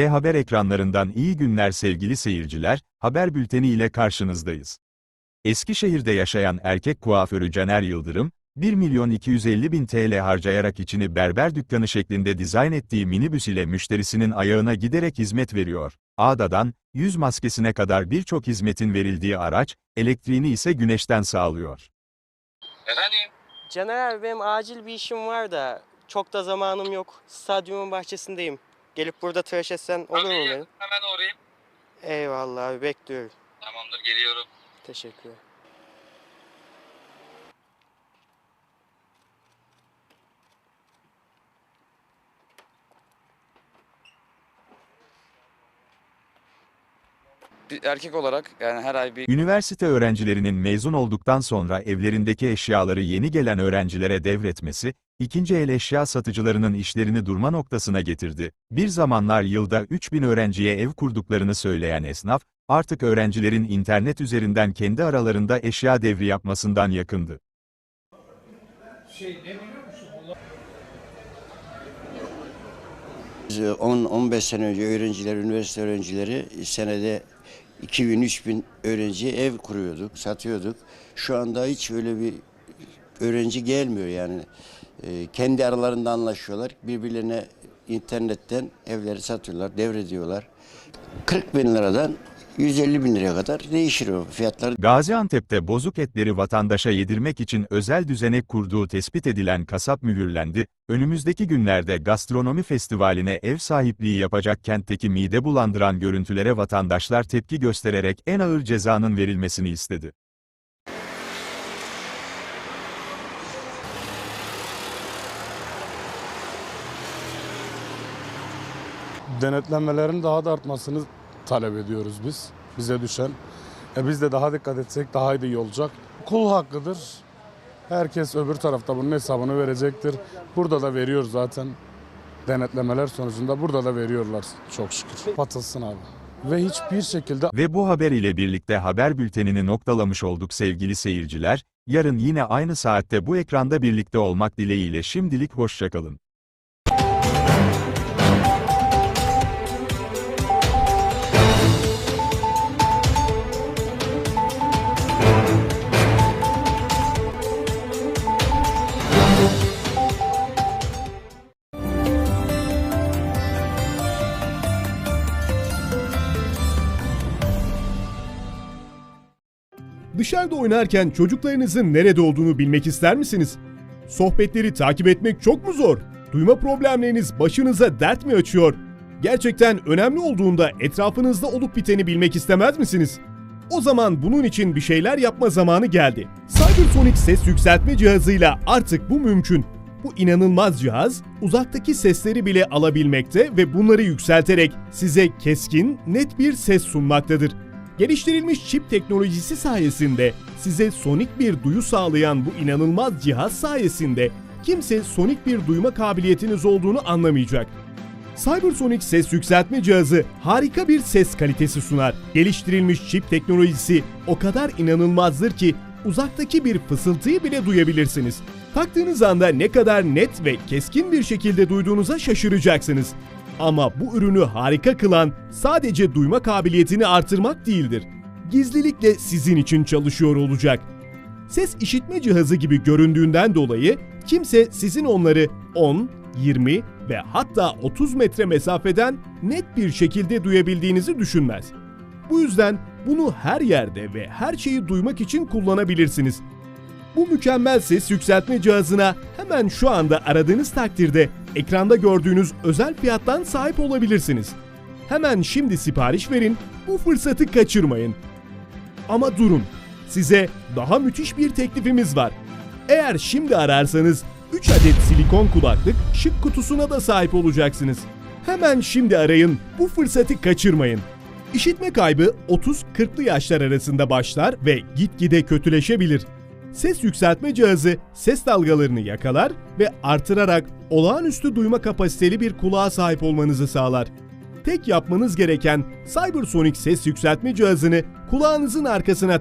D Haber ekranlarından iyi günler sevgili seyirciler, haber bülteni ile karşınızdayız. Eskişehir'de yaşayan erkek kuaförü Caner Yıldırım, 1 milyon 250 bin TL harcayarak içini berber dükkanı şeklinde dizayn ettiği minibüs ile müşterisinin ayağına giderek hizmet veriyor. Ağda'dan, yüz maskesine kadar birçok hizmetin verildiği araç, elektriğini ise güneşten sağlıyor. Efendim? Caner abi benim acil bir işim var da çok da zamanım yok. Stadyumun bahçesindeyim. Gelip burada tıraş etsen olur mu benim? Hemen uğrayayım. Eyvallah abi bekliyorum. Tamamdır geliyorum. Teşekkür ederim. Bir erkek olarak yani her ay bir Üniversite öğrencilerinin mezun olduktan sonra evlerindeki eşyaları yeni gelen öğrencilere devretmesi, ikinci el eşya satıcılarının işlerini durma noktasına getirdi. Bir zamanlar yılda 3000 öğrenciye ev kurduklarını söyleyen esnaf, artık öğrencilerin internet üzerinden kendi aralarında eşya devri yapmasından yakındı. 10-15 sene önce öğrenciler, üniversite öğrencileri senede 2000-3000 öğrenciye ev kuruyorduk, satıyorduk. Şu anda hiç öyle bir öğrenci gelmiyor yani. Ee, kendi aralarında anlaşıyorlar. Birbirlerine internetten evleri satıyorlar, devrediyorlar. 40 bin liradan 150 bin liraya kadar değişir o fiyatlar. Gaziantep'te bozuk etleri vatandaşa yedirmek için özel düzenek kurduğu tespit edilen kasap mühürlendi. Önümüzdeki günlerde gastronomi festivaline ev sahipliği yapacak kentteki mide bulandıran görüntülere vatandaşlar tepki göstererek en ağır cezanın verilmesini istedi. Denetlenmelerin daha da artmasını talep ediyoruz biz. Bize düşen. E biz de daha dikkat etsek daha iyi olacak. Kul hakkıdır. Herkes öbür tarafta bunun hesabını verecektir. Burada da veriyor zaten. Denetlemeler sonucunda burada da veriyorlar çok şükür. Patılsın abi. Ve hiçbir şekilde Ve bu haber ile birlikte haber bültenini noktalamış olduk sevgili seyirciler. Yarın yine aynı saatte bu ekranda birlikte olmak dileğiyle şimdilik hoşçakalın. Dışarıda oynarken çocuklarınızın nerede olduğunu bilmek ister misiniz? Sohbetleri takip etmek çok mu zor? Duyma problemleriniz başınıza dert mi açıyor? Gerçekten önemli olduğunda etrafınızda olup biteni bilmek istemez misiniz? O zaman bunun için bir şeyler yapma zamanı geldi. Cybersonic ses yükseltme cihazıyla artık bu mümkün. Bu inanılmaz cihaz uzaktaki sesleri bile alabilmekte ve bunları yükselterek size keskin, net bir ses sunmaktadır. Geliştirilmiş çip teknolojisi sayesinde size sonik bir duyu sağlayan bu inanılmaz cihaz sayesinde kimse sonik bir duyma kabiliyetiniz olduğunu anlamayacak. Cybersonic ses yükseltme cihazı harika bir ses kalitesi sunar. Geliştirilmiş çip teknolojisi o kadar inanılmazdır ki uzaktaki bir fısıltıyı bile duyabilirsiniz. Taktığınız anda ne kadar net ve keskin bir şekilde duyduğunuza şaşıracaksınız. Ama bu ürünü harika kılan sadece duyma kabiliyetini artırmak değildir. Gizlilikle sizin için çalışıyor olacak. Ses işitme cihazı gibi göründüğünden dolayı kimse sizin onları 10, 20 ve hatta 30 metre mesafeden net bir şekilde duyabildiğinizi düşünmez. Bu yüzden bunu her yerde ve her şeyi duymak için kullanabilirsiniz. Bu mükemmel ses yükseltme cihazına hemen şu anda aradığınız takdirde ekranda gördüğünüz özel fiyattan sahip olabilirsiniz. Hemen şimdi sipariş verin, bu fırsatı kaçırmayın. Ama durun, size daha müthiş bir teklifimiz var. Eğer şimdi ararsanız 3 adet silikon kulaklık şık kutusuna da sahip olacaksınız. Hemen şimdi arayın, bu fırsatı kaçırmayın. İşitme kaybı 30-40'lı yaşlar arasında başlar ve gitgide kötüleşebilir. Ses yükseltme cihazı ses dalgalarını yakalar ve artırarak olağanüstü duyma kapasiteli bir kulağa sahip olmanızı sağlar. Tek yapmanız gereken Cybersonic ses yükseltme cihazını kulağınızın arkasına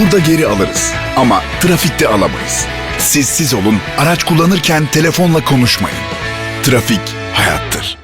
yağmurda geri alırız. Ama trafikte alamayız. Siz siz olun, araç kullanırken telefonla konuşmayın. Trafik hayattır.